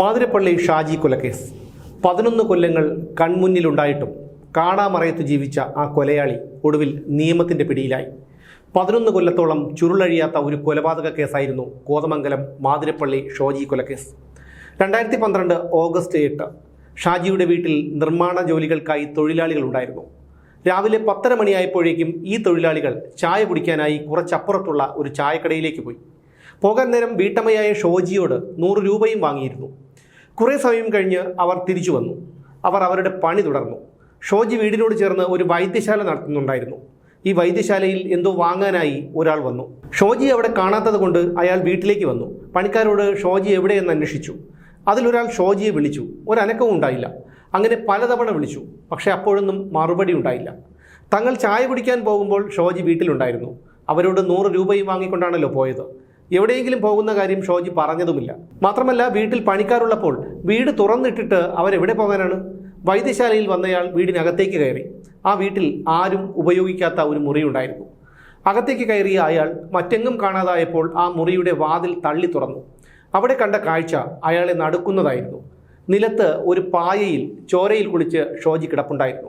മാതിരപ്പള്ളി ഷാജി കൊലക്കേസ്. പതിനൊന്ന് കൊല്ലങ്ങൾ കൺമുന്നിലുണ്ടായിട്ടും കാണാമറയത്ത് ജീവിച്ച ആ കൊലയാളി ഒടുവിൽ നിയമത്തിന്റെ പിടിയിലായി. പതിനൊന്ന് കൊല്ലത്തോളം ചുരുളഴിയാത്ത ഒരു കൊലപാതക കേസായിരുന്നു കോതമംഗലം മാതിരപ്പള്ളി ഷോജി കൊലക്കേസ്. രണ്ടായിരത്തി പന്ത്രണ്ട് ഓഗസ്റ്റ് എട്ട് ഷാജിയുടെ വീട്ടിൽ നിർമ്മാണ ജോലികൾക്കായി തൊഴിലാളികൾ ഉണ്ടായിരുന്നു. രാവിലെ പത്തര മണിയായപ്പോഴേക്കും ഈ തൊഴിലാളികൾ ചായ കുടിക്കാനായി കുറച്ചപ്പുറത്തുള്ള ഒരു ചായക്കടയിലേക്ക് പോയി. പോകാൻ നേരം വീട്ടമ്മയായ ഷോജിയോട് നൂറ് രൂപയും വാങ്ങിയിരുന്നു. കുറേ സമയം കഴിഞ്ഞ് അവർ തിരിച്ചു വന്നു. അവർ അവരുടെ പണി തുടർന്നു. ഷോജി വീടിനോട് ചേർന്ന് ഒരു വൈദ്യശാല നടത്തുന്നുണ്ടായിരുന്നു. ഈ വൈദ്യശാലയിൽ എന്തോ വാങ്ങാനായി ഒരാൾ വന്നു. ഷോജി അവിടെ കാണാത്തത് കൊണ്ട് അയാൾ വീട്ടിലേക്ക് വന്നു. പണിക്കാരോട് ഷോജി എവിടെയെന്ന് അന്വേഷിച്ചു. അതിലൊരാൾ ഷോജിയെ വിളിച്ചു. ഒരനക്കവും ഉണ്ടായില്ല. അങ്ങനെ പലതവണ വിളിച്ചു. പക്ഷേ അപ്പോഴൊന്നും മറുപടി ഉണ്ടായില്ല. തങ്ങൾ ചായ കുടിക്കാൻ പോകുമ്പോൾ ഷോജി വീട്ടിലുണ്ടായിരുന്നു. അവരോട് നൂറ് രൂപയും വാങ്ങിക്കൊണ്ടാണല്ലോ പോയത്. എവിടെയെങ്കിലും പോകുന്ന കാര്യം ഷോജി പറഞ്ഞതുമില്ല. മാത്രമല്ല വീട്ടിൽ പണിക്കാരുള്ളപ്പോൾ വീട് തുറന്നിട്ടിട്ട് അവരെവിടെ പോകാനാണ്? വൈദ്യശാലയിൽ വന്നയാൾ വീടിനകത്തേക്ക് കയറി. ആ വീട്ടിൽ ആരും ഉപയോഗിക്കാത്ത ഒരു മുറിയുണ്ടായിരുന്നു. അകത്തേക്ക് കയറിയ അയാൾ മറ്റെങ്ങും കാണാതായപ്പോൾ ആ മുറിയുടെ വാതിൽ തള്ളി തുറന്നു. അവിടെ കണ്ട കാഴ്ച അയാളെ നടുക്കുന്നതായിരുന്നു. നിലത്ത് ഒരു പായയിൽ ചോരയിൽ കുളിച്ച് ഷോജി കിടപ്പുണ്ടായിരുന്നു.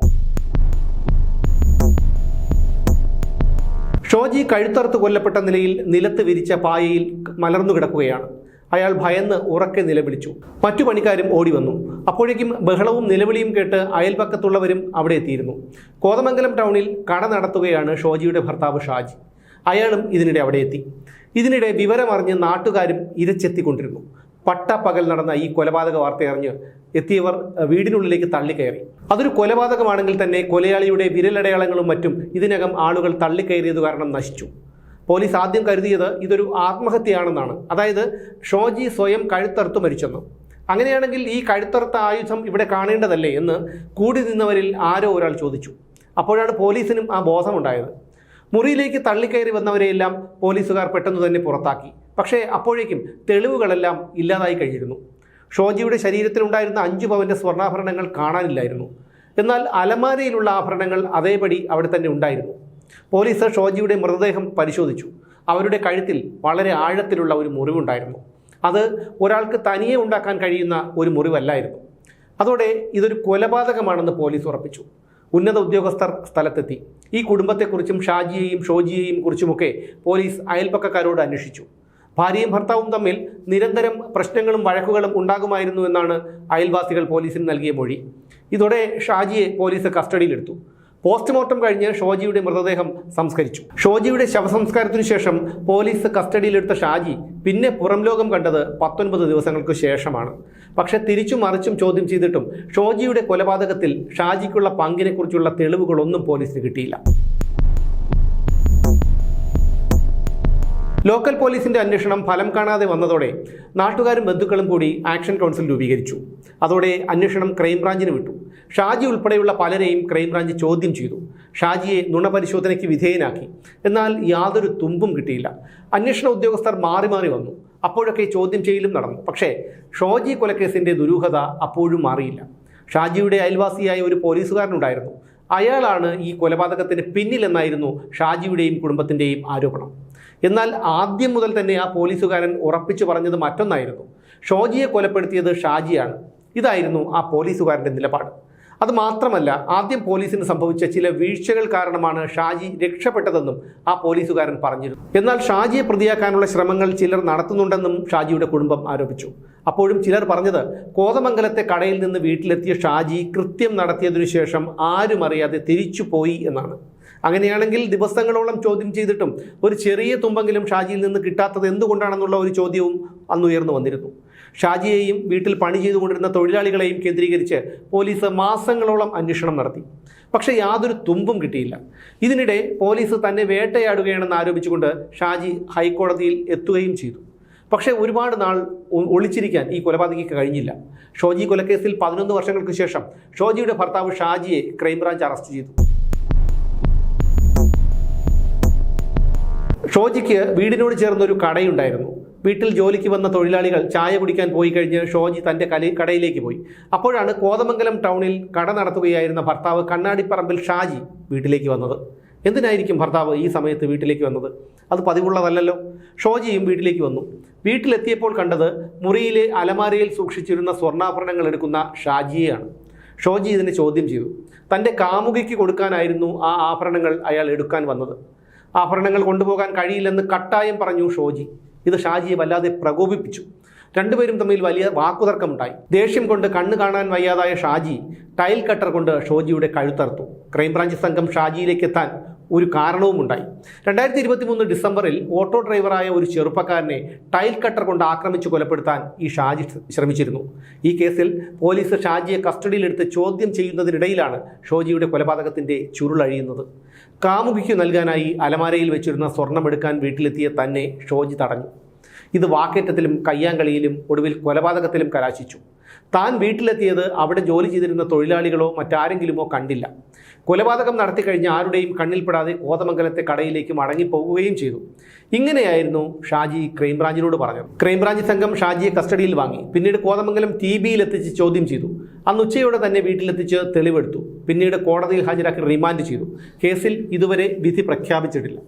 ഷോജി കഴുത്തറുത്ത് കൊല്ലപ്പെട്ട നിലയിൽ നിലത്ത് വിരിച്ച പായയിൽ മലർന്നു കിടക്കുകയാണ്. അയാൾ ഭയന്ന് ഉറക്കെ നിലവിളിച്ചു. മറ്റു പണിക്കാരും ഓടി വന്നു. അപ്പോഴേക്കും ബഹളവും നിലവിളിയും കേട്ട് അയൽപക്കത്തുള്ളവരും അവിടെ എത്തിയിരുന്നു. കോതമംഗലം ടൗണിൽ കട നടത്തുകയാണ് ഷോജിയുടെ ഭർത്താവ് ഷാജി. അയാളും ഇതിനിടെ അവിടെ എത്തി. ഇതിനിടെ വിവരമറിഞ്ഞ് നാട്ടുകാരും ഇരച്ചെത്തിക്കൊണ്ടിരുന്നു. പട്ടപ്പകൽ നടന്ന ഈ കൊലപാതക വാർത്തയറിഞ്ഞ് എത്തിയവർ അഹ്, വീടിനുള്ളിലേക്ക് തള്ളിക്കയറി. അതൊരു കൊലപാതകമാണെങ്കിൽ തന്നെ കൊലയാളിയുടെ വിരലടയാളങ്ങളും മറ്റും ഇതിനകം ആളുകൾ തള്ളിക്കയറിയത് കാരണം നശിച്ചു. പോലീസ് ആദ്യം കരുതിയത് ഇതൊരു ആത്മഹത്യയാണെന്നാണ്. അതായത് ഷോജി സ്വയം കഴുത്തറുത്ത് മരിച്ചെന്ന്. അങ്ങനെയാണെങ്കിൽ ഈ കഴുത്തറുത്ത ആയുധം ഇവിടെ കാണേണ്ടതല്ലേ എന്ന് കൂടി നിന്നവരിൽ ആരോ ഒരാൾ ചോദിച്ചു. അപ്പോഴാണ് പോലീസിനും ആ ബോധമുണ്ടായത്. മുറിയിലേക്ക് തള്ളിക്കയറി വന്നവരെയെല്ലാം പോലീസുകാർ പെട്ടെന്ന് തന്നെ പുറത്താക്കി. പക്ഷേ അപ്പോഴേക്കും തെളിവുകളെല്ലാം ഇല്ലാതായി കഴിഞ്ഞിരുന്നു. ഷോജിയുടെ ശരീരത്തിലുണ്ടായിരുന്ന അഞ്ചു പവന്റെ സ്വർണാഭരണങ്ങൾ കാണാനില്ലായിരുന്നു. എന്നാൽ അലമാരയിലുള്ള ആഭരണങ്ങൾ അതേപടി അവിടെ തന്നെ ഉണ്ടായിരുന്നു. പോലീസ് ഷോജിയുടെ മൃതദേഹം പരിശോധിച്ചു. അവരുടെ കഴുത്തിൽ വളരെ ആഴത്തിലുള്ള ഒരു മുറിവുണ്ടായിരുന്നു. അത് ഒരാൾക്ക് തനിയെ ഉണ്ടാക്കാൻ കഴിയുന്ന ഒരു മുറിവല്ലായിരുന്നു. അതോടെ ഇതൊരു കൊലപാതകമാണെന്ന് പോലീസ് ഉറപ്പിച്ചു. ഉന്നത ഉദ്യോഗസ്ഥർ സ്ഥലത്തെത്തി. ഈ കുടുംബത്തെക്കുറിച്ചും ഷാജിയെയും ഷോജിയെയും കുറിച്ചുമൊക്കെ പോലീസ് അയൽപ്പക്കക്കാരോട് അന്വേഷിച്ചു. ഭാര്യയും ഭർത്താവും തമ്മിൽ നിരന്തരം പ്രശ്നങ്ങളും വഴക്കുകളും ഉണ്ടാകുമായിരുന്നു എന്നാണ് അയൽവാസികൾ പോലീസിന് നൽകിയ മൊഴി. ഇതോടെ ഷാജിയെ പോലീസ് കസ്റ്റഡിയിലെടുത്തു. പോസ്റ്റ്മോർട്ടം കഴിഞ്ഞ് ഷോജിയുടെ മൃതദേഹം സംസ്കരിച്ചു. ഷോജിയുടെ ശവസംസ്കാരത്തിനു ശേഷം പോലീസ് കസ്റ്റഡിയിലെടുത്ത ഷാജി പിന്നെ പുറം ലോകം കണ്ടത് പത്തൊൻപത് ദിവസങ്ങൾക്ക് ശേഷമാണ്. പക്ഷെ തിരിച്ചും മറിച്ചും ചോദ്യം ചെയ്തിട്ടും ഷോജിയുടെ കൊലപാതകത്തിൽ ഷാജിക്കുള്ള പങ്കിനെക്കുറിച്ചുള്ള തെളിവുകളൊന്നും പോലീസിന് കിട്ടിയില്ല. ലോക്കൽ പോലീസിന്റെ അന്വേഷണം ഫലം കാണാതെ വന്നതോടെ നാട്ടുകാരും ബന്ധുക്കളും കൂടി ആക്ഷൻ കൗൺസിൽ രൂപീകരിച്ചു. അതോടെ അന്വേഷണം ക്രൈംബ്രാഞ്ചിന് വിട്ടു. ഷാജി ഉൾപ്പെടെയുള്ള പലരെയും ക്രൈംബ്രാഞ്ച് ചോദ്യം ചെയ്തു. ഷാജിയെ നുണപരിശോധനയ്ക്ക് വിധേയനാക്കി. എന്നാൽ യാതൊരു തുമ്പും കിട്ടിയില്ല. അന്വേഷണ ഉദ്യോഗസ്ഥർ മാറി മാറി വന്നു. അപ്പോഴൊക്കെ ചോദ്യം ചെയ്യലും നടന്നു. പക്ഷേ ഷോജി കൊലക്കേസിന്റെ ദുരൂഹത അപ്പോഴും മാറിയില്ല. ഷാജിയുടെ അയൽവാസിയായ ഒരു പോലീസുകാരനുണ്ടായിരുന്നു. അയാളാണ് ഈ കൊലപാതകത്തിന് പിന്നിലെന്നായിരുന്നു ഷാജിയുടെയും കുടുംബത്തിന്റെയും ആരോപണം. എന്നാൽ ആദ്യം മുതൽ തന്നെ ആ പോലീസുകാരൻ ഉറപ്പിച്ചു പറഞ്ഞത് മറ്റൊന്നായിരുന്നു. ഷോജിയെ കൊലപ്പെടുത്തിയത് ഷാജിയാണ്. ഇതായിരുന്നു ആ പോലീസുകാരന്റെ നിലപാട്. അത് മാത്രമല്ല ആദ്യം പോലീസിന് സംഭവിച്ച ചില വീഴ്ചകൾ കാരണമാണ് ഷാജി രക്ഷപ്പെട്ടതെന്നും ആ പോലീസുകാരൻ പറഞ്ഞിരുന്നു. എന്നാൽ ഷാജിയെ പ്രതിയാക്കാനുള്ള ശ്രമങ്ങൾ ചിലർ നടത്തുന്നുണ്ടെന്നും ഷാജിയുടെ കുടുംബം ആരോപിച്ചു. അപ്പോഴും ചിലർ പറഞ്ഞത് കോതമംഗലത്തെ കടയിൽ നിന്ന് വീട്ടിലെത്തിയ ഷാജി കൃത്യം നടത്തിയതിനു ശേഷം ആരും അറിയാതെ തിരിച്ചു പോയി എന്നാണ്. അങ്ങനെയാണെങ്കിൽ ദിവസങ്ങളോളം ചോദ്യം ചെയ്തിട്ടും ഒരു ചെറിയ തുമ്പെങ്കിലും ഷാജിയിൽ നിന്ന് കിട്ടാത്തത് എന്തുകൊണ്ടാണെന്നുള്ള ഒരു ചോദ്യവും അന്ന് ഉയർന്നു വന്നിരുന്നു. ഷാജിയെയും വീട്ടിൽ പണി ചെയ്തുകൊണ്ടിരുന്ന തൊഴിലാളികളെയും കേന്ദ്രീകരിച്ച് പോലീസ് മാസങ്ങളോളം അന്വേഷണം നടത്തി. പക്ഷേ യാതൊരു തുമ്പും കിട്ടിയില്ല. ഇതിനിടെ പോലീസ് തന്നെ വേട്ടയാടുകയാണെന്ന് ആരോപിച്ചുകൊണ്ട് ഷാജി ഹൈക്കോടതിയിൽ എത്തുകയും ചെയ്തു. പക്ഷേ ഒരുപാട് നാൾ ഒളിച്ചിരിക്കാൻ ഈ കൊലപാതകിക്ക് കഴിഞ്ഞില്ല. ഷോജി കൊലക്കേസിൽ പതിനൊന്ന് വർഷങ്ങൾക്ക് ശേഷം ഷോജിയുടെ ഭർത്താവ് ഷാജിയെ ക്രൈംബ്രാഞ്ച് അറസ്റ്റ് ചെയ്തു. ഷോജിക്ക് വീടിനോട് ചേർന്നൊരു കടയുണ്ടായിരുന്നു. വീട്ടിൽ ജോലിക്ക് വന്ന തൊഴിലാളികൾ ചായ കുടിക്കാൻ പോയി കഴിഞ്ഞ് ഷോജി തന്റെ കലി കടയിലേക്ക് പോയി. അപ്പോഴാണ് കോതമംഗലം ടൗണിൽ കട നടത്തുകയായിരുന്ന ഭർത്താവ് കണ്ണാടിപ്പറമ്പിൽ ഷാജി വീട്ടിലേക്ക് വന്നത്. എന്തിനായിരിക്കും ഭർത്താവ് ഈ സമയത്ത് വീട്ടിലേക്ക് വന്നത്? അത് പതിവുള്ളതല്ലല്ലോ. ഷോജിയും വീട്ടിലേക്ക് വന്നു. വീട്ടിലെത്തിയപ്പോൾ കണ്ടത് മുറിയിലെ അലമാരയിൽ സൂക്ഷിച്ചിരുന്ന സ്വർണാഭരണങ്ങൾ എടുക്കുന്ന ഷാജിയെയാണ്. ഷോജി ഇതിനെ ചോദ്യം ചെയ്തു. തന്റെ കാമുകിക്ക് കൊടുക്കാനായിരുന്നു ആ ആഭരണങ്ങൾ അയാൾ എടുക്കാൻ വന്നത്. ആഭരണങ്ങൾ കൊണ്ടുപോകാൻ കഴിയില്ലെന്ന് കട്ടായം പറഞ്ഞു ഷോജി. ഇത് ഷാജിയെ വല്ലാതെ പ്രകോപിപ്പിച്ചു. രണ്ടുപേരും തമ്മിൽ വലിയ വാക്കുതർക്കമുണ്ടായി. ദേഷ്യം കൊണ്ട് കണ്ണു കാണാൻ വയ്യാതായ ഷാജി ടൈൽ കട്ടർ കൊണ്ട് ഷോജിയുടെ കഴുത്തറുത്തു. ക്രൈംബ്രാഞ്ച് സംഘം ഷാജിയിലേക്ക് എത്താൻ ഒരു കാരണവുമുണ്ടായി. രണ്ടായിരത്തി ഇരുപത്തി മൂന്ന് ഡിസംബറിൽ ഓട്ടോ ഡ്രൈവറായ ഒരു ചെറുപ്പക്കാരനെ ടൈൽ കട്ടർ കൊണ്ട് ആക്രമിച്ച് കൊലപ്പെടുത്താൻ ഈ ഷാജി ശ്രമിച്ചിരുന്നു. ഈ കേസിൽ പോലീസ് ഷാജിയെ കസ്റ്റഡിയിലെടുത്ത് ചോദ്യം ചെയ്യുന്നതിനിടയിലാണ് ഷോജിയുടെ കൊലപാതകത്തിന്റെ ചുരുളഴിയുന്നത്. കാമുകിക്ക് നൽകാനായി അലമാരയിൽ വെച്ചിരുന്ന സ്വർണമെടുക്കാൻ വീട്ടിലെത്തിയ തന്നെ ഷോജി തടഞ്ഞു. ഇത് വാക്കേറ്റത്തിലും കയ്യാങ്കളിയിലും ഒടുവിൽ കൊലപാതകത്തിലും കലാശിച്ചു. താൻ വീട്ടിലെത്തിയത് അവിടെ ജോലി ചെയ്തിരുന്ന തൊഴിലാളികളോ മറ്റാരെങ്കിലുമോ കണ്ടില്ല. കൊലപാതകം നടത്തിക്കഴിഞ്ഞ ആരുടെയും കണ്ണിൽപ്പെടാതെ കോതമംഗലത്തെ കടയിലേക്ക് മടങ്ങിപ്പോകുകയും ചെയ്തു. ഇങ്ങനെയായിരുന്നു ഷാജി ക്രൈംബ്രാഞ്ചിനോട് പറഞ്ഞത്. ക്രൈംബ്രാഞ്ച് സംഘം ഷാജിയെ കസ്റ്റഡിയിൽ വാങ്ങി. പിന്നീട് കോതമംഗലം ടി ബിയിലെത്തിച്ച് ചോദ്യം ചെയ്തു. അന്ന് ഉച്ചയോടെ തന്നെ വീട്ടിലെത്തിച്ച് തെളിവെടുത്തു. പിന്നീട് കോടതിയിൽ ഹാജരാക്കി റിമാൻഡ് ചെയ്തു. കേസിൽ ഇതുവരെ വിധി പ്രഖ്യാപിച്ചിട്ടില്ല.